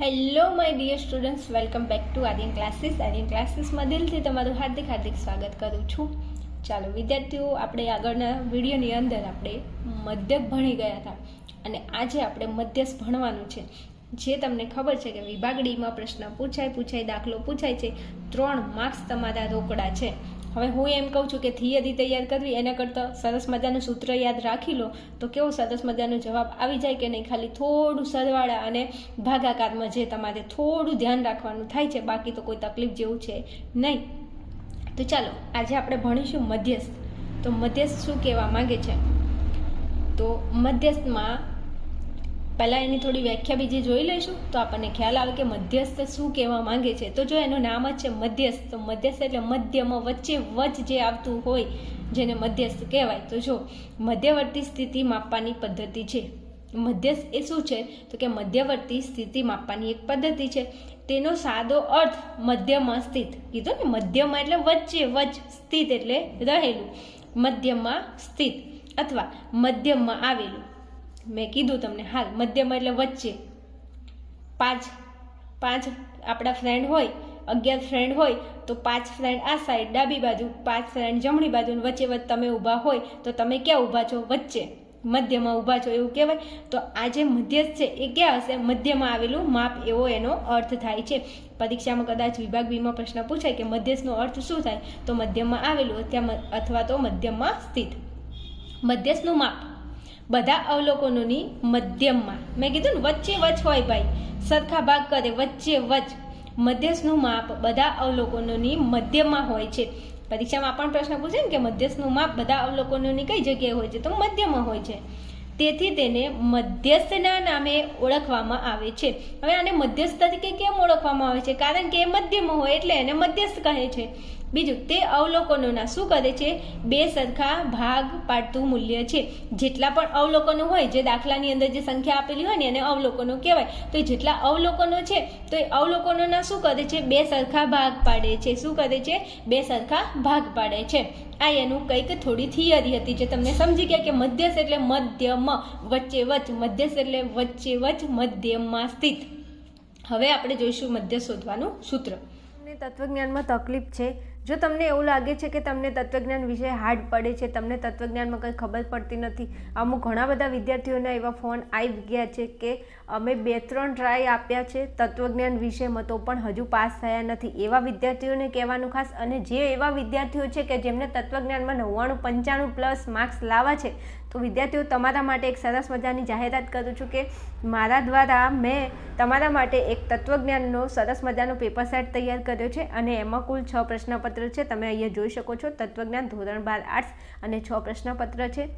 Hello my dear students welcome back to Aryan classes Aryan ક્લાસીસમાં દિલથી તમારું હાર્દિક હાર્દિક સ્વાગત કરું છું. ચાલો, વિદ્યાર્થીઓ, આપણે આગળના વિડીયોની અંદર આપણે મધ્યક ભણી ગયા હતા અને આજે આપણે મધ્યસ ભણવાનું છે. જે તમને ખબર છે કે વિભાગડીમાં પ્રશ્ન પૂછાય પૂછાય, દાખલો પૂછાય છે. ત્રણ માર્ક્સ તમારા રોકડા છે. હવે હું એમ કહું છું કે થિયરી તૈયાર કરવી, એના કરતાં સરસ મજાનું સૂત્ર યાદ રાખી લો, તો કેવો સરસ મજાનો જવાબ આવી જાય કે નહીં? ખાલી થોડું સરવાળા અને ભાગાકારમાં જે તમારે થોડું ધ્યાન રાખવાનું થાય છે, બાકી તો કોઈ તકલીફ જેવું છે નહીં. તો ચાલો, આજે આપણે ભણીશું મધ્યસ્થ. તો મધ્યસ્થ શું કહેવા માંગે છે? તો મધ્યસ્થમાં પહેલાં એની થોડી વ્યાખ્યા બીજી જોઈ લઈશું. તો આપણને ખ્યાલ આવે કે મધ્યસ્થ શું કહેવા માંગે છે. તો જો એનું નામ જ છે મધ્યસ્થ, તો મધ્યસ્થ એટલે મધ્યમાં વચ્ચે વચ જે આવતું હોય જેને મધ્યસ્થ કહેવાય. તો જો મધ્યવર્તી સ્થિતિ માપવાની પદ્ધતિ છે. મધ્યસ્થ એ શું છે? તો કે મધ્યવર્તી સ્થિતિ માપવાની એક પદ્ધતિ છે. તેનો સાદો અર્થ મધ્યમાં સ્થિત. કીધો ને? મધ્યમાં એટલે વચ્ચે વચ સ્થિત એટલે રહેલું. મધ્યમાં સ્થિત અથવા મધ્યમમાં આવેલું. મેં કીધું તમને, હાલ મધ્યમાં એટલે વચ્ચે. પાંચ પાંચ આપણા ફ્રેન્ડ હોય, અગિયાર ફ્રેન્ડ હોય, તો પાંચ ફ્રેન્ડ આ સાઈડ ડાબી બાજુ, પાંચ ફ્રેન્ડ જમણી બાજુ વચ્ચે વચ્ચે તમે ઊભા હોય, તો તમે ક્યાં ઊભા છો? વચ્ચે. મધ્યમાં ઊભા છો એવું કહેવાય. તો આ જે મધ્યસ્થ છે, એ ક્યાં હશે? મધ્યમાં આવેલું માપ એવો એનો અર્થ થાય છે. પરીક્ષામાં કદાચ વિભાગ બીમાં પ્રશ્ન પૂછાય કે મધ્યસ્થનો અર્થ શું થાય? તો મધ્યમાં આવેલું ત્યાં અથવા તો મધ્યમાં સ્થિત. મધ્યસ્થનું માપ. બધા અવલોકનોની મધ્યમમાં. મેં કીધું ને, વચ્ચે વચ હોય ભાઈ. સરખા ભાગ કરે, વચ્ચે વચ. મધ્યસ્થનું માપ બધા અવલોકનોની મધ્યમાં હોય છે. પરીક્ષામાં પણ પ્રશ્ન પૂછે ને કે મધ્યસ્થનું માપ બધા અવલોકનોની કઈ જગ્યાએ હોય છે? તો મધ્યમાં હોય છે. તેથી તેને મધ્યસ્થના નામે ઓળખવામાં આવે છે. હવે આને મધ્યસ્થ તરીકે કેમ ઓળખવામાં આવે છે? કારણ કે એ મધ્યમાં હોય એટલે એને મધ્યસ્થ કહે છે. બીજું, તે અવલોકનોના શું કરે છે? બે સરખા ભાગ પાડતું મૂલ્ય છે. જેટલા પણ અવલોકનો હોય, જે દાખલાની અંદર જે સંખ્યા આપેલી હોય ને, એને અવલોકનો કહેવાય. તો જેટલા અવલોકનો છે, તો એ અવલોકનોના શું કરે છે? બે સરખા ભાગ પાડે છે. શું કરે છે? બે સરખા ભાગ પાડે છે. આ એનું કંઈક થોડી થિયરી હતી જે તમને સમજી ગયા કે મધ્યસ્થ એટલે મધ્યમ, વચ્ચે વચ, મધ્યસ્થ એટલે વચ્ચે વચ, મધ્યમમાં સ્થિત. હવે આપણે જોઈશું મધ્ય શોધવાનું સૂત્ર. તત્વજ્ઞાનમાં તકલીફ છે. જો તમને એવું લાગે છે કે તમને તત્વજ્ઞાન વિશે હાર્ડ પડે છે, તમને તત્વજ્ઞાનમાં કંઈ ખબર પડતી નથી, અમુક ઘણા બધા વિદ્યાર્થીઓના એવા ફોન આવી ગયા છે કે અમે બે ત્રણ ટ્રાય આપ્યા છે તત્વજ્ઞાન વિષયમાં તો પણ હજુ પાસ થયા નથી. એવા વિદ્યાર્થીઓને કહેવાનું ખાસ અને જે એવા વિદ્યાર્થીઓ છે કે જેમને તત્વજ્ઞાનમાં નવ્વાણું પંચાણું પ્લસ માર્ક્સ લાવવા છે તો વિદ્યાર્થીઓ, તમારા માટે એક સરસ મજાની જાહેરાત કરું છું કે મારા દ્વારા મેં તમારા માટે એક તત્વજ્ઞાનનો સરસ મજાનો પેપર સેટ તૈયાર કર્યો છે અને એમાં કુલ છ પ્રશ્નપત્ર છે. તમે અહીંયા જોઈ શકો છો, તત્વજ્ઞાન, ધોરણ બાર આર્ટ્સ અને છ પ્રશ્નપત્ર છે.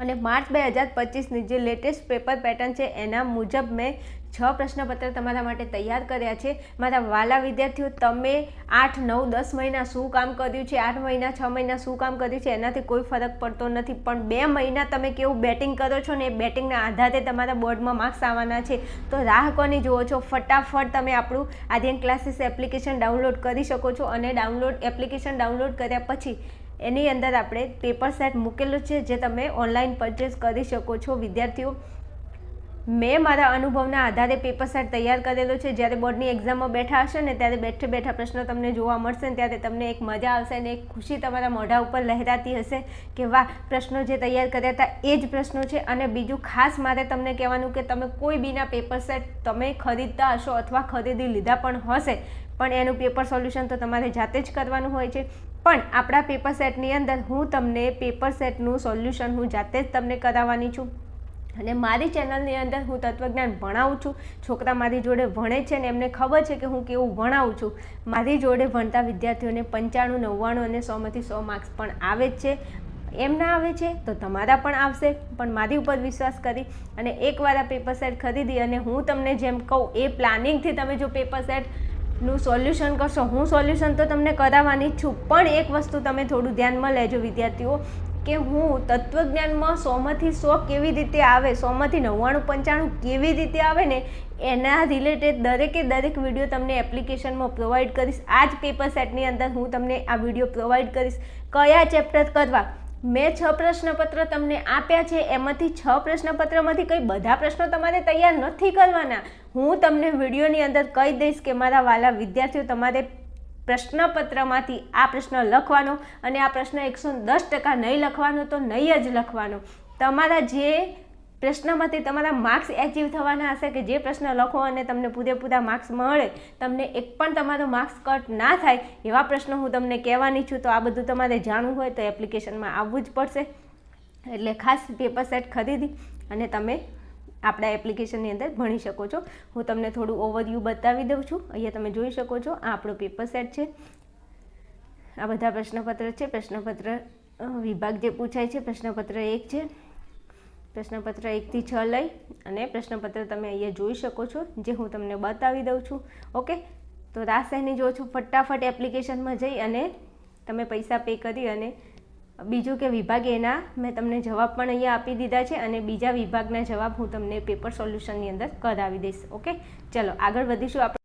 અને માર્ચ બે હજાર પચીસની જે લેટેસ્ટ પેપર પેટર્ન છે, એના મુજબ મેં છ પ્રશ્નપત્ર તમારા માટે તૈયાર કર્યા છે. મારા વાલા વિદ્યાર્થીઓ, તમે આઠ, નવ, દસ મહિના શું કામ કર્યું છે? આઠ મહિના, છ મહિના શું કામ કર્યું છે? એનાથી કોઈ ફરક પડતો નથી. પણ બે મહિના તમે કેવું બેટિંગ કરો છો ને એ બેટિંગના આધારે તમારા બોર્ડમાં માર્ક્સ આવવાના છે. તો રાહ કોની જુઓ છો? ફટાફટ તમે આપણું આર્યન ક્લાસીસ એપ્લિકેશન ડાઉનલોડ કરી શકો છો અને ડાઉનલોડ એપ્લિકેશન ડાઉનલોડ કર્યા પછી એની અંદર આપણે પેપર સેટ મૂકેલું છે જે તમે ઓનલાઈન પરચેસ કરી શકો છો. વિદ્યાર્થીઓ મેં મારા અનુભવના આધારે પેપર સેટ તૈયાર કરેલો છે. જ્યારે બોર્ડની એક્ઝામમાં બેઠા હશે ને, ત્યારે બેઠે બેઠા પ્રશ્નો તમને જોવા મળશે ને, ત્યારે તમને એક મજા આવશે અને એક ખુશી તમારા મોઢા ઉપર લહેરાતી હશે કે વાહ, પ્રશ્નો જે તૈયાર કર્યા હતા એ જ પ્રશ્નો છે. અને બીજું ખાસ મારે તમને કહેવાનું કે તમે કોઈ બીના પેપર સેટ તમે ખરીદતા હશો અથવા ખરીદી લીધા પણ હશે, પણ એનું પેપર સોલ્યુશન તો તમારે જાતે જ કરવાનું હોય છે. પણ આપણા પેપર સેટની અંદર હું તમને પેપર સેટનું સોલ્યુશન હું જાતે જ તમને કરાવવાની છું. અને મારી ચેનલની અંદર હું તત્વજ્ઞાન ભણાવું છું. છોકરા મારી જોડે ભણે છે ને એમને ખબર છે કે હું કેવું ભણાવું છું. મારી જોડે ભણતા વિદ્યાર્થીઓને પંચાણું, નવ્વાણું અને સોમાંથી સો માર્ક્સ પણ આવે જ છે. એમ ના આવે છે તો તમારા પણ આવશે. પણ મારી ઉપર વિશ્વાસ કરી અને એકવાર આ પેપર સેટ ખરીદી અને હું તમને જેમ કહું એ પ્લાનિંગથી તમે જો પેપર સેટનું સોલ્યુશન કરશો, હું સોલ્યુશન તો તમને કરાવવાની જ છું. પણ એક વસ્તુ તમે થોડું ધ્યાનમાં લેજો વિદ્યાર્થીઓ કે હું તત્વજ્ઞાનમાં સોમાંથી સો કેવી રીતે આવે, સોમાંથી નવ્વાણું, પંચાણું કેવી રીતે આવે ને, એના રિલેટેડ દરેકે દરેક વીડિયો તમને એપ્લિકેશનમાં પ્રોવાઈડ કરીશ. આ જ પેપર સેટની અંદર હું તમને આ વીડિયો પ્રોવાઈડ કરીશ. કયા ચેપ્ટર કરવા? મેં છ પ્રશ્નપત્ર તમને આપ્યા છે. એમાંથી છ પ્રશ્નપત્રમાંથી કંઈ બધા પ્રશ્નો તમારે તૈયાર નથી કરવાના. હું તમને વિડીયોની અંદર કહી દઈશ કે મારા વાલા વિદ્યાર્થીઓ તમારે પ્રશ્નપત્રમાંથી આ પ્રશ્ન લખવાનો અને આ પ્રશ્ન એકસો દસ ટકા નહીં લખવાનો તો નહીં જ લખવાનો. તમારા જે પ્રશ્નમાંથી તમારા માર્ક્સ એચીવ થવાના હશે કે જે પ્રશ્ન લખો અને તમને પૂરેપૂરા માર્ક્સ મળે, તમને એક પણ તમારો માર્ક્સ કટ ના થાય એવા પ્રશ્નો હું તમને કહેવાની છું, તો આ બધું તમારે જાણવું હોય તો એપ્લિકેશનમાં આવવું જ પડશે. એટલે ખાસ પેપર સેટ ખરીદી અને તમે આપણા એપ્લિકેશનની અંદર ભણી શકો છો. હું તમને થોડું ઓવરવ્યૂ બતાવી દઉં છું. અહીંયા તમે જોઈ શકો છો, આ આપણો પેપર સેટ છે. આ બધા પ્રશ્નપત્ર છે. પ્રશ્નપત્ર વિભાગ જે પૂછાય છે, પ્રશ્નપત્ર એક છે. પ્રશ્નપત્ર એકથી છ લઈ અને પ્રશ્નપત્ર તમે અહીંયા જોઈ શકો છો, જે હું તમને બતાવી દઉં છું. ઓકે તો રાસેની જો છો, ફટાફટ એપ્લિકેશનમાં જઈ અને તમે પૈસા પે કરી અને બીજું કે વિભાગ એના મેં તમને જવાબ પણ અહીંયા આપી દીધા છે અને બીજા વિભાગના જવાબ હું તમને પેપર સોલ્યુશનની અંદર કરાવી દઈશ, ઓકે? ચલો, આગળ વધીશું આપણે.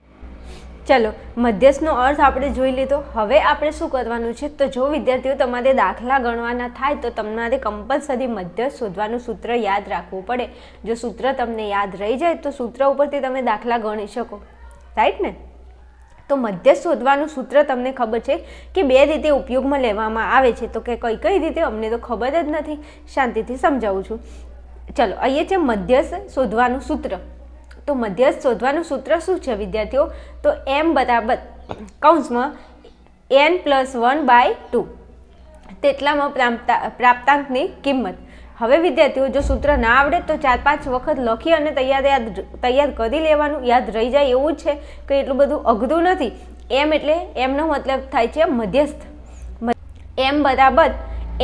ચલો, મધ્યસ્થનો અર્થ આપણે જોઈ લીધો. હવે આપણે શું કરવાનું છે? તો જો વિદ્યાર્થીઓ તમારે દાખલા ગણવાના થાય તો તમારે કમ્પલસરી મધ્યસ્થ શોધવાનું સૂત્ર યાદ રાખવું પડે. જો સૂત્ર તમને યાદ રહી જાય તો સૂત્ર ઉપરથી તમે દાખલા ગણી શકો. રાઈટ ને? તો મધ્યસ્થ શોધવાનું સૂત્ર તમને ખબર છે કે બે રીતે ઉપયોગમાં લેવામાં આવે છે. તો કે કઈ કઈ રીતે? અમને તો ખબર જ નથી. શાંતિથી સમજાવું છું. ચલો, અહીંયા છે મધ્યસ્થ શોધવાનું સૂત્ર. તો મધ્યસ્થ શોધવાનું સૂત્ર શું છે વિદ્યાર્થીઓ? તો એમ બરાબર કૌંસમાં N plus one by two. તેટલામાં પ્રાપ્તા પ્રાપ્તાંકની કિંમત. હવે વિદ્યાર્થીઓ, જો સૂત્ર ના આવડે તો ચાર પાંચ વખત લખી અને તૈયાર યાદ તૈયાર કરી લેવાનું, યાદ રહી જાય એવું છે કે એટલું બધું અઘરું નથી. એમ એટલે એમનો મતલબ થાય છે મધ્યસ્થ. એમ બરાબર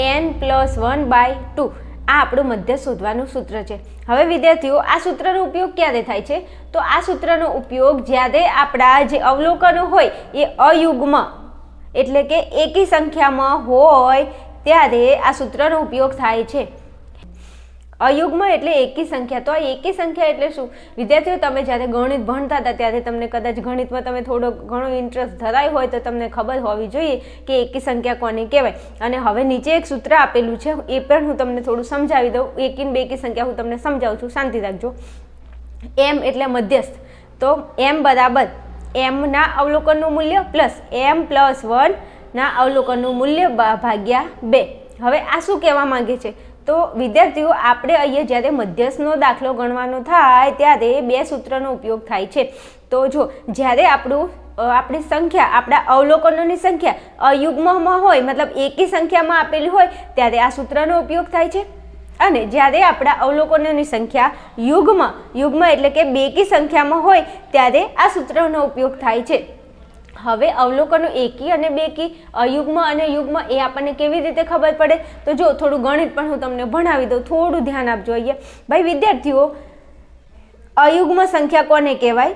N plus one by two. આ આપણું મધ્ય શોધવાનું સૂત્ર છે. હવે વિદ્યાર્થીઓ, આ સૂત્રનો ઉપયોગ ક્યારે થાય છે? તો આ સૂત્રનો ઉપયોગ જ્યારે આપણા જે અવલોકનો હોય એ અયુગ્મ, એટલે કે એકી સંખ્યામાં હોય, ત્યારે આ સૂત્રનો ઉપયોગ થાય છે. અયુગ્મ એટલે એકી સંખ્યા. તો આ એકી સંખ્યા એટલે શું? વિદ્યાર્થીઓ, તમે જ્યારે ગણિત ભણતા હતા ત્યારે તમને કદાચ ગણિતમાં તમે થોડો ઘણો ઇન્ટરેસ્ટ ધરાય હોય તો તમને ખબર હોવી જોઈએ કે એકી સંખ્યા કોને કહેવાય. અને હવે નીચે એક સૂત્ર આપેલું છે, એ પણ હું તમને થોડું સમજાવી દઉં. એકી બેકી સંખ્યા હું તમને સમજાવું છું. શાંતિ રાખજો. એમ એટલે મધ્યસ્થ. તો એમ બરાબર એમના અવલોકનનું મૂલ્ય પ્લસ એમ પ્લસ વનના અવલોકનનું મૂલ્ય ભાગ્યા બે. હવે આ શું કહેવા માંગે છે? તો વિદ્યાર્થીઓ, આપણે અહીંયા જ્યારે મધ્યસ્થનો દાખલો ગણવાનો થાય, ત્યારે બે સૂત્રનો ઉપયોગ થાય છે. તો જો, જ્યારે આપણું આપણી સંખ્યા, આપણા અવલોકનોની સંખ્યા અયુગ્મમાં હોય, મતલબ એકી સંખ્યામાં આપેલી હોય, ત્યારે આ સૂત્રનો ઉપયોગ થાય છે. અને જ્યારે આપણા અવલોકનોની સંખ્યા યુગ્મ યુગ્મ એટલે કે બેકી સંખ્યામાં હોય, ત્યારે આ સૂત્રનો ઉપયોગ થાય છે. હવે અવલોકનો એકી અને બેકી અયુગ્મ અને યુગ્મ, એ આપણને કેવી રીતે ખબર પડે? તો જો, થોડું ગણિત પણ હું તમને ભણાવી દઉં, થોડું ધ્યાન આપજો અહીંયા. ભાઈ, વિદ્યાર્થીઓ, અયુગ્મ સંખ્યા કોને કહેવાય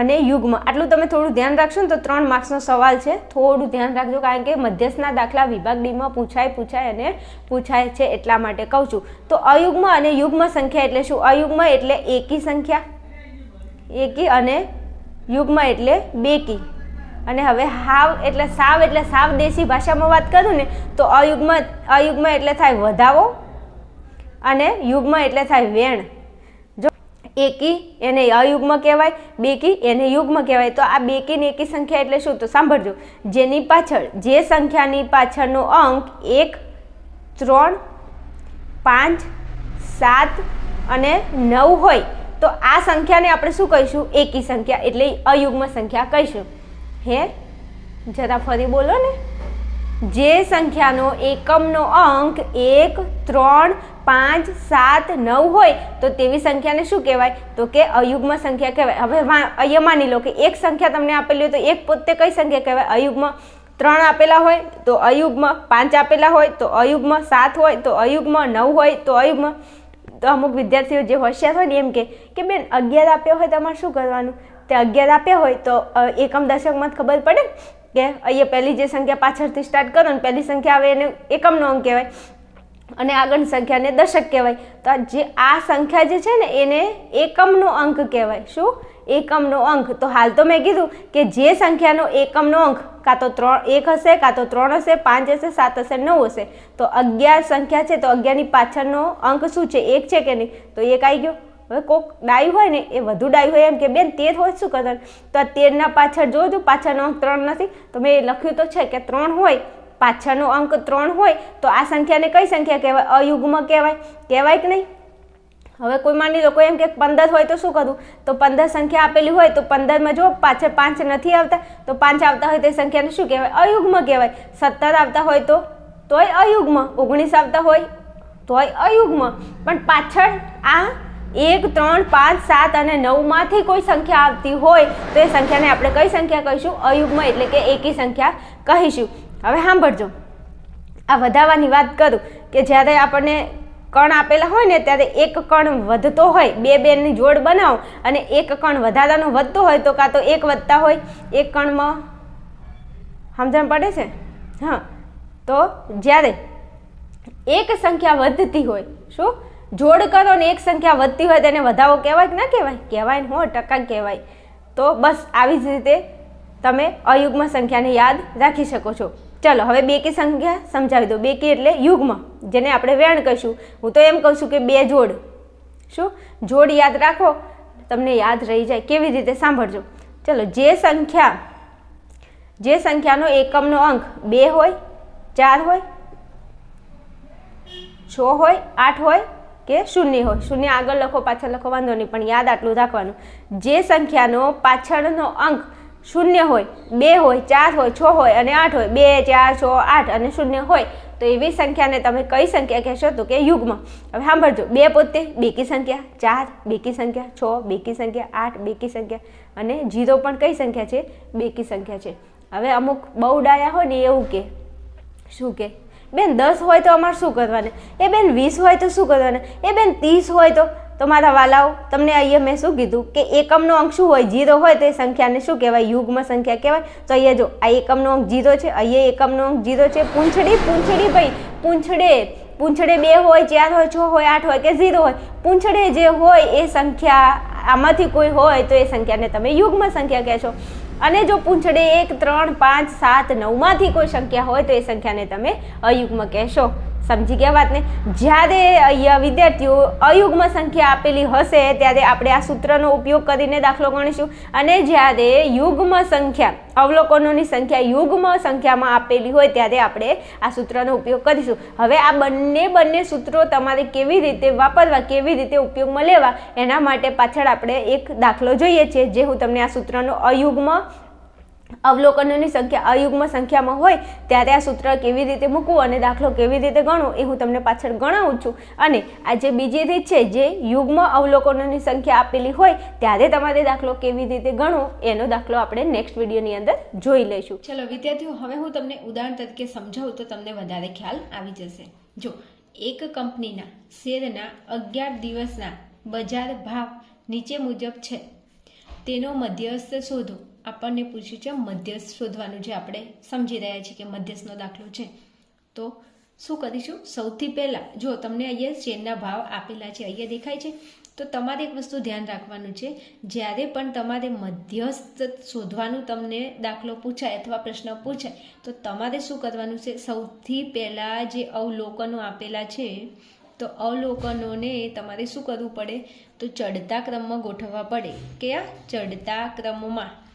અને યુગ્મ? આટલું તમે થોડું ધ્યાન રાખશો ને તો ત્રણ માર્ક્સનો સવાલ છે. થોડું ધ્યાન રાખજો, કારણ કે મધ્યસ્થના દાખલા વિભાગ ડીમાં પૂછાય પૂછાય અને પૂછાય છે એટલા માટે કહું છું. તો અયુગ્મ અને યુગ્મ સંખ્યા એટલે શું? અયુગ્મ એટલે એકી સંખ્યા. એકી અને યુગ્મ એટલે બેકી. અને હવે હાવ એટલે સાવ એટલે સાવ દેશી ભાષામાં વાત કરું ને, તો અયુગ્મ અયુગ્મ એટલે થાય વધાવો અને યુગ્મ એટલે થાય વેણ. જો એકી એને અયુગ્મ કહેવાય, બેકી એને યુગ્મ કહેવાય. તો આ બેકી ને એકી સંખ્યા એટલે શું? તો સાંભળજો. જેની પાછળ, જે સંખ્યાની પાછળનો અંક એક, ત્રણ, પાંચ, સાત અને નવ હોય, તો આ સંખ્યાને આપણે શું કહીશું? એકી સંખ્યા એટલે અયુગ્મ સંખ્યા કહીશું. હે? જરા ફરી બોલો ને. જે સંખ્યાનો એકમનો અંક એક, ત્રણ, પાંચ, સાત, નવ હોય, તો તેવી સંખ્યાને શું કહેવાય? તો કે અયુગ્મ સંખ્યા કહેવાય. હવે અહીંયા માની લો કે એક સંખ્યા તમને આપેલી હોય તો એક પોતે કઈ સંખ્યા કહેવાય? અયુગ્મ ત્રણ આપેલા હોય, તો અયુગ્મ પાંચ આપેલા હોય, તો અયુગ્મ સાત હોય, તો અયુગ્મ નવ હોય, તો અયુગ્મ તો અમુક વિદ્યાર્થીઓ જે હોશિયાર હોય ને એમ કે બેન, અગિયાર આપ્યો હોય તમારે શું કરવાનું? તે અગિયાર આપ્યા હોય તો એકમ દશકમાં ખબર પડે કે અહીંયા પહેલી જે સંખ્યા પાછળથી સ્ટાર્ટ કરો ને પહેલી સંખ્યા આવે એને એકમનો અંક કહેવાય અને આગળની સંખ્યાને દશક કહેવાય. તો જે, આ સંખ્યા જે છે ને એને એકમનો અંક કહેવાય. શું? એકમનો અંક. તો હાલ તો મેં કીધું કે જે સંખ્યાનો એકમનો અંક, કાં તો ત્રણ, એક હશે, કાં તો ત્રણ હશે, પાંચ હશે, સાત હશે, નવ હશે. તો અગિયાર સંખ્યા છે, તો અગિયારની પાછળનો અંક શું છે? એક છે કે નહીં? તો એક આવી ગયો. હવે કોક ડાયું હોય ને એ વધુ ડાયું હોય એમ કે, બેન, તેર હોય શું કદર? તો આ તેરના પાછળ જોજો પાછળનો અંક ત્રણ નથી. તો મેં લખ્યું તો છે કે ત્રણ હોય, પાછળનો અંક ત્રણ હોય, તો આ સંખ્યાને કઈ સંખ્યા કહેવાય? અયુગ્મ કહેવાય. કહેવાય કે નહીં? હવે કોઈ માની લો, કોઈ એમ કે પંદર હોય તો શું કરું? તો પંદર સંખ્યા આપેલી હોય તો પંદરમાં જો પાછળ પાંચ નથી આવતા, તો પાંચ આવતા હોય તે સંખ્યાને શું કહેવાય? અયુગ્મ કહેવાય. સત્તર આવતા હોય તો, તોય અયુગ્મ. ઓગણીસ આવતા હોય, તોય અયુગ્મ. પણ પાછળ આ એક, ત્રણ, પાંચ, સાત અને નવમાંથી કોઈ સંખ્યા આવતી હોય તો એ સંખ્યાને આપણે કઈ સંખ્યા કહીશું? અયુગ્મ એટલે કે એકી સંખ્યા કહીશું. હવે સાંભળજો. આ વધારવાની વાત કરું કે જ્યારે આપણને કણ આપેલા હોય ને ત્યારે એક કણ વધતો હોય, બે બેની જોડ બનાવો અને એક કણ વધારાનો વધતો હોય તો કાં તો એક વધતા હોય? એક કણમાં? સમજણ પડે છે? હા. તો જ્યારે એક સંખ્યા વધતી હોય, શું? જોડ કરો ને એક સંખ્યા વધતી હોય તેને વધાવો કહેવાય કે ના કહેવાય? કહેવાય ને હો ટકા કહેવાય. તો બસ આવી જ રીતે તમે અયુગ્મ સંખ્યાને યાદ રાખી શકો છો. ચલો, હવે બેકી સંખ્યા સમજાવી દો. બેકી એટલે યુગ્મ, જેને આપણે વેણ કહીશું. હું તો એમ કહું છું કે બે જોડ. શું? જોડ યાદ રાખો, તમને યાદ રહી જાય. કેવી રીતે? સાંભળજો. ચલો, જે સંખ્યા, જે સંખ્યાનો એકમનો અંક બે હોય, ચાર હોય, છ હોય, આઠ હોય કે શૂન્ય હોય. શૂન્ય આગળ લખો, પાછળ લખો, વાંધો નહીં, પણ યાદ આટલું રાખવાનું. જે સંખ્યાનો પાછળનો અંક શૂન્ય હોય, બે હોય, ચાર હોય, છ હોય અને આઠ હોય, બે, ચાર, છ, આઠ અને શૂન્ય હોય, તો એવી સંખ્યાને તમે કઈ સંખ્યા કહેશો તો કે યુગ્મ. હવે સાંભળજો. બે પોતે, બેકી સંખ્યા, ચાર, બેકી સંખ્યા, છ, બેકી સંખ્યા, આઠ, બેકી સંખ્યા અને જીરો પણ કઈ સંખ્યા છે? બેકી સંખ્યા છે. હવે અમુક બહુ ડાયા હોય ને એવું કે, શું કે? બેન, દસ હોય તો અમારે શું કરવાને? એ બેન, વીસ હોય તો શું કરવાને? એ બેન, ત્રીસ હોય તો? તો મારા વાલાઓ, તમને અહીંયા મેં શું કીધું? કે એકમનો અંક શું હોય? જીરો હોય તો એ સંખ્યાને શું કહેવાય? યુગ્મ સંખ્યા કહેવાય? તો અહીંયા જો, આ એકમનો અંક જીરો છે, અહીંયા એકમનો અંક જીરો છે. પૂંછડી પૂંછડી ભાઈ, પૂંછડે પૂંછડે બે હોય, ચાર હોય, છ હોય, આઠ હોય કે ઝીરો હોય? પૂંછડે જે હોય એ સંખ્યા આમાંથી કોઈ હોય તો એ સંખ્યાને તમે યુગ્મ સંખ્યા કહેશો. અને જો પૂંછડે એક, ત્રણ, પાંચ, સાત, નવમાંથી કોઈ સંખ્યા હોય તો એ સંખ્યાને તમે અયુગ્મ કહેશો. સમજી ગયા વાતને? જ્યારે અહીંયા વિદ્યાર્થીઓ અયુગ્મ સંખ્યા આપેલી હશે, ત્યારે આપણે આ સૂત્રનો ઉપયોગ કરીને દાખલો ગણીશું. અને જ્યારે યુગ્મ સંખ્યા, અવલોકનોની સંખ્યા યુગ્મ સંખ્યામાં આપેલી હોય, ત્યારે આપણે આ સૂત્રનો ઉપયોગ કરીશું. હવે આ બંને બંને સૂત્રો તમારે કેવી રીતે વાપરવા, કેવી રીતે ઉપયોગમાં લેવા, એના માટે પાછળ આપણે એક દાખલો જોઈએ છીએ જે હું તમને આ સૂત્રનો અયુગ્મ અવલોકનોની સંખ્યા, અયુગ્મ સંખ્યામાં હોય, ત્યારે આ સૂત્ર કેવી રીતે મૂકવું અને દાખલો કેવી રીતે ગણવું એ હું તમને પાછળ ગણાવું છું. અને આ જે બીજી રીત છે, જે યુગ્મ અવલોકનોની સંખ્યા આપેલી હોય, ત્યારે તમારે દાખલો કેવી રીતે ગણવો, એનો દાખલો આપણે નેક્સ્ટ વિડીયોની અંદર જોઈ લઈશું. ચલો, વિદ્યાર્થીઓ, હવે હું તમને ઉદાહરણ તરીકે સમજાવું તો તમને વધારે ખ્યાલ આવી જશે. જો, એક કંપનીના શેરના અગિયાર દિવસના બજાર ભાવ નીચે મુજબ છે. તેનો મધ્યસ્થ શોધો. આપણને પૂછ્યું છે મધ્યસ્થ શોધવાનું જે આપણે સમજી રહ્યા છીએ કે મધ્યસ્થનો દાખલો છે. તો શું કરીશું? સૌથી પહેલાં જો તમને અહીંયા શેરના ભાવ આપેલા છે, અહીંયા દેખાય છે, તો તમારે એક વસ્તુ ધ્યાન રાખવાનું છે. જ્યારે પણ તમારે મધ્યસ્થ શોધવાનું તમને દાખલો પૂછાય અથવા પ્રશ્ન પૂછાય, તો તમારે શું કરવાનું છે? સૌથી પહેલાં જે અવલોકનો આપેલા છે, તો અવલોકનોને તમારે શું કરવું પડે? તો ચડતા ક્રમમાં ગોઠવવા પડે. કયા? ચડતા ક્રમમાં.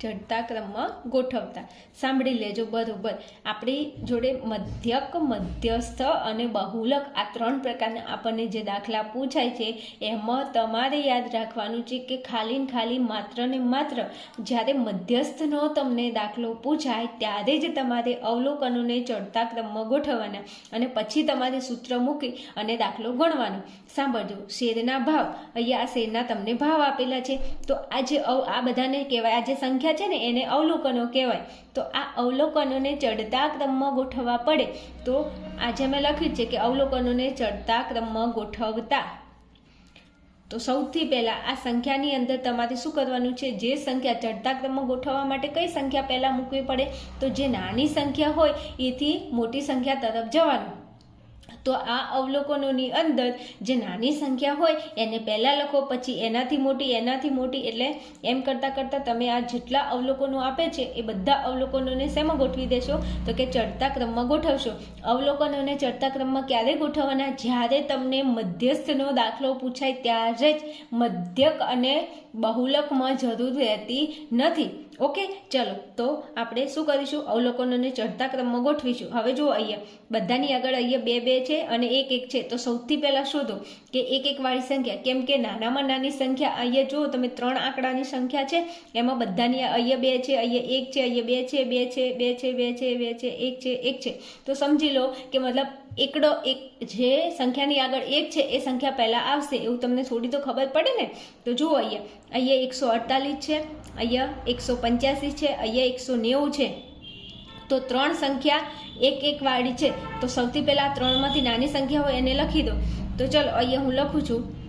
ચડતા ક્રમમાં ગોઠવતા. સાંભળી લેજો બરોબર. આપણી જોડે મધ્યક, મધ્યસ્થ અને બહુલક આ ત્રણ પ્રકારના આપણને જે દાખલા પૂછાય છે, એમાં તમારે યાદ રાખવાનું છે કે ખાલી ને ખાલી માત્ર ને માત્ર જ્યારે મધ્યસ્થનો તમને દાખલો પૂછાય, ત્યારે જ તમારે અવલોકનોને ચડતા ક્રમમાં ગોઠવવાના અને પછી તમારે સૂત્ર મૂકી અને દાખલો ગણવાનો. સાંભળજો. શેરના ભાવ? અહીંયા આ શેરના તમને ભાવ આપેલા છે. તો આ જે આ બધાને કહેવાય, આ જે સંખ્યા છે ને, એને અવલોકનો કહેવાય. તો આ અવલોકનોને ચડતા ક્રમમાં ગોઠવવા પડે. તો આજે મેં લખ્યું છે કે અવલોકનોને ચડતા ક્રમમાં ગોઠવતા. તો સૌથી પહેલાં આ સંખ્યાની અંદર તમારે શું કરવાનું છે? જે સંખ્યા ચડતા ક્રમમાં ગોઠવવા માટે કઈ સંખ્યા પહેલાં મૂકવી પડે? તો જે નાની સંખ્યા હોય, એથી મોટી સંખ્યા તરફ જવાનું. તો આ અવલોકનોની અંદર જે નાની સંખ્યા હોય એને પહેલાં લખો, પછી એનાથી મોટી એનાથી મોટી, એટલે એમ કરતાં કરતાં તમે આ જેટલા અવલોકનો આપે છે એ બધા અવલોકનોને શેમાં ગોઠવી દેશો? તો કે ચડતા ક્રમમાં ગોઠવશો. અવલોકનોને ચડતા ક્રમમાં ક્યારે ગોઠવવાના? જ્યારે તમને મધ્યસ્થનો દાખલો પૂછાય ત્યારે જ મધ્યક અને બહુલકમાં જરૂર રહેતી નથી. ઓકે, ચલો, તો આપણે શું કરીશું? અવલોકનોને ચડતા ક્રમમાં ગોઠવીશું. હવે જુઓ અહીંયા, બધાની આગળ અહીંયા બે બે છે અને એક એક છે. તો સૌથી પહેલાં શોધો કે એક એક વાળી સંખ્યા કેમ કે નાનામાં નાની સંખ્યા અહીંયા જુઓ, તમે ત્રણ આંકડાની સંખ્યા છે, એમાં બધાની અહીંયા બે છે, અહીંયા એક છે, અહીંયા બે છે બે છે બે છે બે છે બે છે, એક છે એક છે. તો સમજી લો કે મતલબ એકડો એક જે સંખ્યાની આગળ એક છે, એ સંખ્યા પહેલાં આવશે. એવું તમને થોડી તો ખબર પડે ને? તો જુઓ અહીંયા. અહીંયા એકસો અડતાલીસ છે, અહીંયા એકસો પંચ્યાસી છે, અહીંયા એકસો નેવું છે. તો ત્રણ સંખ્યા એક એક વાળી છે. તો સૌથી પહેલાં ત્રણમાંથી નાની સંખ્યા હોય એને લખી દો. તો ચલો, અહીંયા હું લખું છું.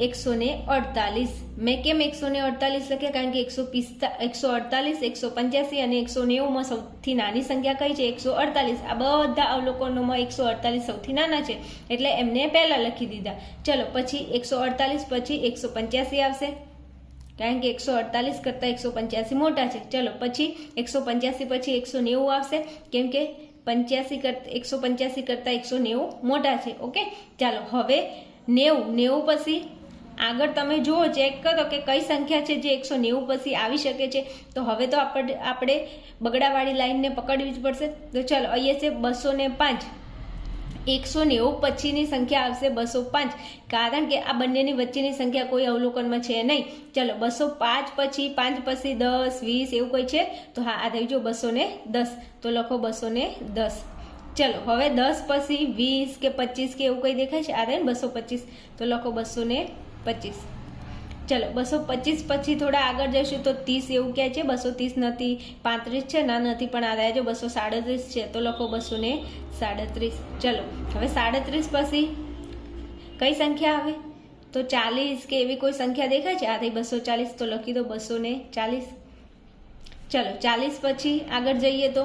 એકસો ને અડતાલીસ. મેં કેમ એકસો ને અડતાલીસ લખ્યા? કારણ કે એકસો પિસ્તા, એકસો અડતાલીસ, એકસો પંચ્યાસી અને એકસો નેવુંમાં સૌથી નાની સંખ્યા કઈ છે? એકસો અડતાલીસ. આ બધા અવલોકનોમાં એકસો અડતાલીસ સૌથી નાના છે. એટલે એમને પહેલાં લખી દીધા. ચલો, પછી એકસો અડતાલીસ, પછી એકસો પંચ્યાસી આવશે. કારણ કે એકસો અડતાલીસ કરતાં એકસો પંચ્યાસી મોટા છે. ચલો, પછી એકસો પંચ્યાસી, પછી એકસો નેવું આવશે. કેમ કે પંચ્યાસી કરતા એકસો પંચ્યાસી કરતાં એકસો નેવું મોટા છે. ઓકે? ચાલો, હવે નેવું નેવું પછી આગળ તમે જુઓ, ચેક કરો કે કઈ સંખ્યા છે જે એકસો નેવું પછી આવી શકે છે. તો હવે તો આપણે આપણે બગડાવાળી લાઈનને પકડવી જ પડશે. તો ચાલો, અહીંયા છે બસો ને પાંચ. એકસો નેવું પછીની સંખ્યા આવશે બસો પાંચ. કારણ કે આ બંનેની વચ્ચેની સંખ્યા કોઈ અવલોકનમાં છે નહીં. ચલો, બસો પાંચ પછી પાંચ પછી દસ, વીસ એવું કોઈ છે? તો હા, આ થઈ જો બસો ને દસ. તો લખો બસો ને દસ. ચલો, હવે દસ પછી વીસ કે પચીસ કે એવું કંઈ દેખાય છે? આ થાય બસો પચીસ. તો લખો બસો ને પચીસ. ચલો, બસો પચીસ પછી થોડા આગળ જઈશું તો ત્રીસ એવું કહે છે, બસો ત્રીસ નથી, પાંત્રીસ છે, ના નથી, પણ આ રહ્યા જો બસો સાડત્રીસ છે, તો લખો બસો ને સાડત્રીસ. ચલો, હવે સાડત્રીસ પછી કઈ સંખ્યા આવે? તો ચાલીસ કે એવી કોઈ સંખ્યા દેખાય છે? આ બસો ચાલીસ, તો લખી દો બસો ને ચાલીસ. ચલો, ચાલીસ પછી આગળ જઈએ તો?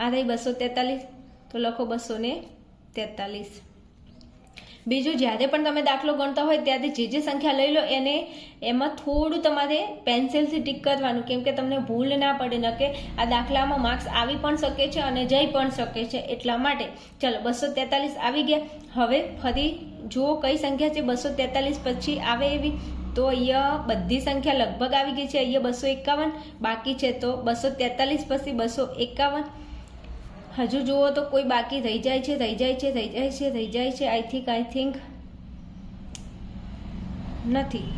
આ બસો તેતાલીસ, તો લખો બસો ને તેતાલીસ. બીજું જ્યારે પણ તમે દાખલો ગણતા હોય ત્યારે જે જે સંખ્યા લઈ લો, એને એમાં થોડું તમારે પેન્સિલથી ટીક કરવાનું, કેમ કે તમને ભૂલ ના પડે, ન કે આ દાખલામાં માર્ક્સ આવી પણ શકે છે અને જઈ પણ શકે છે, એટલા માટે. ચલો, બસો તેતાલીસ આવી ગયા. હવે ફરી જો કઈ સંખ્યા છે, બસો તેતાલીસ પછી આવે એવી. તો અહીંયા બધી સંખ્યા લગભગ આવી ગઈ છે, અહીંયા બસો એકાવન, બાકી છે તો બસો તેતાલીસ પછી બસો એકાવન. હજુ જુઓ તો કોઈ બાકી રહી જાય છે, રહી જાય છે, રહી જાય છે, રહી જાય છે. આઈ થિંક આઈ થિંક નથી.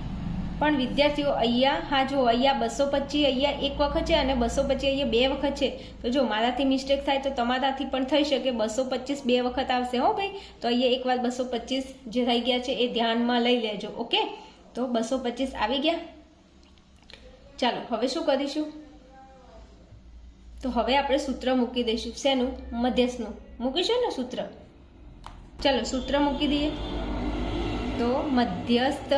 પણ વિદ્યાર્થીઓ, અહીંયા, હા જો અહીંયા બસો પચીસ, અહીંયા એક વખત છે અને બસો પચીસ અહીંયા બે વખત છે. તો જો મારાથી મિસ્ટેક થાય તો તમારાથી પણ થઈ શકે. બસો પચીસ બે વખત આવશે, હો ભાઈ. તો અહીંયા એક વાર બસો પચીસ જે થઈ ગયા છે એ ધ્યાનમાં લઈ લેજો, ઓકે? તો બસો પચીસ આવી ગયા. ચાલો, હવે શું કરીશું? તો હવે આપણે સૂત્ર મૂકી દઈશું. શેનું? મધ્યસ્થનું. મૂકીશું ને સૂત્ર? ચાલો, સૂત્ર મૂકી દઈએ. તો મધ્યસ્થ.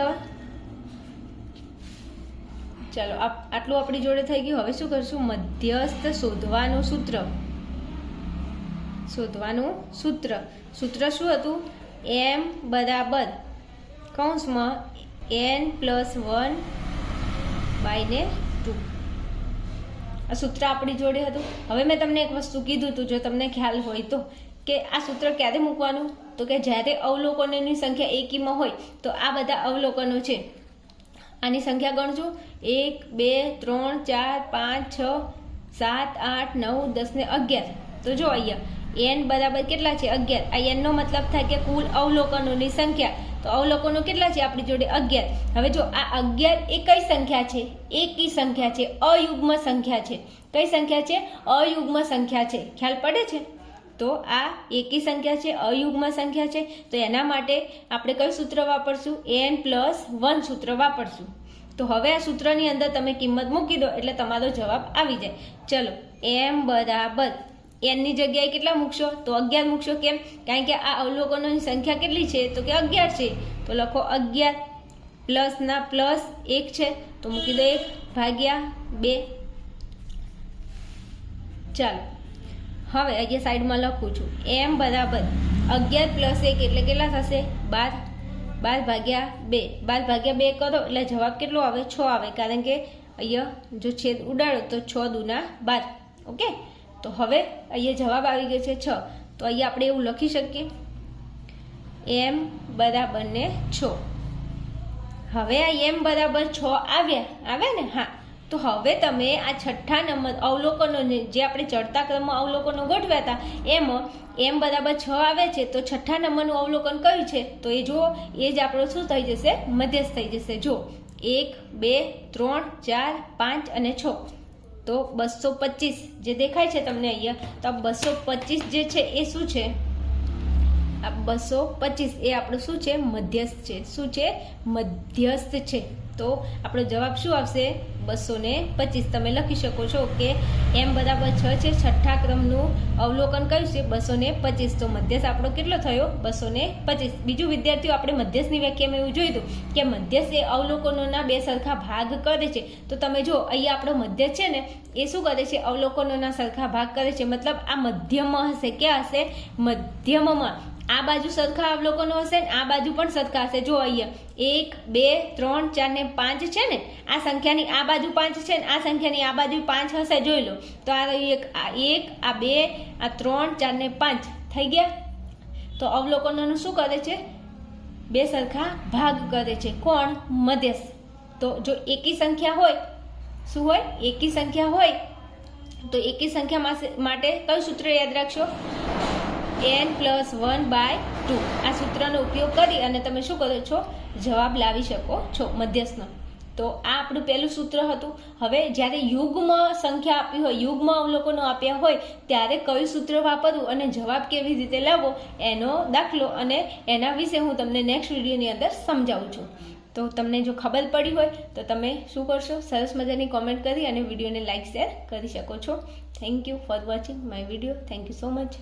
ચાલો આટલું આપણી જોડે થઈ ગયું. હવે શું કરશું? મધ્યસ્થ શોધવાનું સૂત્ર. શોધવાનું સૂત્ર. સૂત્ર શું હતું? એમ બરાબર કૌંસમાં એન પ્લસ વન બાયને ટુ આ સૂત્ર આપણી જોડે હતું. હવે મેં તમને એક વસ્તુ કીધું હતું જો તમને ખ્યાલ હોય તો, કે આ સૂત્ર ક્યારે મૂકવાનું? તો કે જ્યારે અવલોકનોની સંખ્યા એકીમાં હોય, તો આ બધા અવલોકનો છે. આની સંખ્યા ગણજો. એક, બે, ત્રણ, ચાર, પાંચ, છ, સાત, આઠ, નવ, દસ ને અગિયાર. તો જો અહીંયા એન બરાબર કેટલા છે? અગિયાર. આ એનનો મતલબ થાય કે કુલ અવલોકનોની સંખ્યા. તો અવલોકનો કેટલા છે આપણી જોડે? અગિયાર. હવે જો આ અગિયાર એ કઈ સંખ્યા છે? એકી સંખ્યા છે. અયુગ્મ સંખ્યા છે. કઈ સંખ્યા છે? અયુગ્મ સંખ્યા છે. ખ્યાલ પડે છે? તો આ એકી સંખ્યા છે, અયુગ્મ સંખ્યા છે. તો એના માટે આપણે કયું સૂત્ર વાપરશું? એન પ્લસ વન સૂત્ર વાપરશું. તો હવે આ સૂત્રની અંદર તમે કિંમત મૂકી દો એટલે તમારો જવાબ આવી જાય. ચલો. એમ બરાબર. એનની જગ્યાએ કેટલા મૂકશો? તો અગિયાર મૂકશો કેમ? કારણ કે આ અવલોકનોની સંખ્યા કેટલી છે? તો કે અગિયાર છે. તો લખો અગિયાર પ્લસના પ્લસ એક છે. તો મૂકી દો એક ભાગ્યા બે. ચાલો. હવે અહીંયા સાઈડમાં લખું છું. એમ બરાબર અગિયાર પ્લસ એક એટલે કેટલા થશે? બાર. બાર ભાગ્યા બે. બાર ભાગ્યા બે કરો એટલે જવાબ કેટલો આવે? છ આવે. કારણ કે અહીંયા જો છેદ ઉડાડો તો છ દુના બાર. ઓકે? તો હવે અહીંયા જવાબ આવી ગયો છે છ. તો અહીંયા આપણે એવું લખી શકીએ. એમ બરાબરને છ. હવે આ એમ બરાબર છ આવ્યા. આવ્યા ને? હા. તો હવે તમે આ છઠ્ઠા નંબર અવલોકનો જે આપણે ચડતા ક્રમમાં અવલોકનો ગોઠવ્યા હતા, એમાં એમ બરાબર છ આવે છે. તો છઠ્ઠા નંબરનું અવલોકન કયું છે? તો એ જુઓ, એ જ આપણો શું થઈ જશે? મધ્યસ્થ થઈ જશે. જો એક, બે, ત્રણ, ચાર, પાંચ અને છ. તો બસો પચીસ જે દેખાય છે તમને અહીંયા, તો આ બસો પચીસ જે છે એ શું છે? આ બસો પચીસ એ આપણું શું છે? મધ્યસ્થ છે. શું છે? મધ્યસ્થ છે. તો આપણો જવાબ શું આવશે? બસો ને પચીસ. તમે લખી શકો છો કે એમ બરાબર છ છે. છઠ્ઠા ક્રમનું અવલોકન કયું છે? બસો ને પચીસ. તો મધ્યસ્થ આપણો કેટલો થયો? બસો ને પચીસ. બીજું વિદ્યાર્થીઓ, આપણે મધ્યસ્થની વ્યાખ્યામાં એવું જોયું હતું કે મધ્યસ્થ એ અવલોકનોના બે સરખા ભાગ કરે છે. તો તમે જો અહીંયા આપણો મધ્ય છે ને, એ શું કરે છે? અવલોકનોના સરખા ભાગ કરે છે. મતલબ આ મધ્યમાં હશે. ક્યાં હશે? મધ્યમમાં. આ બાજુ સરખા અવલોકનો હશે ને આ બાજુ પણ સરખા હશે. જો અહીંયા એક, બે, ત્રણ, ચાર ને પાંચ છે ને, આ સંખ્યાની આ બાજુ પાંચ છે ને, આ સંખ્યાની આ બાજુ પાંચ હશે, જોઈ લો. તો આ એક આ એક, આ બે, આ ત્રણ, ચાર ને પાંચ. થઈ ગયા? તો અવલોકનોનું શું કરે છે? બે સરખા ભાગ કરે છે. કોણ? મધ્યસ્થ. તો જો એકી સંખ્યા હોય, શું હોય? એકી સંખ્યા હોય, તો એકી સંખ્યા માટે કયું સૂત્ર યાદ રાખશો? N plus one by two આ સૂત્રનો ઉપયોગ કરી અને તમે શું કરો છો? જવાબ લાવી શકો છો મધ્યસ્થનો તો આ આપણું પહેલું સૂત્ર હતું. હવે જ્યારે યુગ્મ સંખ્યા આપી હોય, યુગ્મ અવલોકનો આપ્યા હોય, ત્યારે કયું સૂત્ર વાપરવું અને જવાબ કેવી રીતે લાવવો, એનો દાખલો અને એના વિશે હું તમને નેક્સ્ટ વિડીયોની અંદર સમજાવું છું. તો તમને જો ખબર પડી હોય, તો તમે શું કરશો? સરસ મજાની કોમેન્ટ કરી અને વિડીયોને લાઇક શેર કરી શકો છો. Thank you for watching my video thank you so much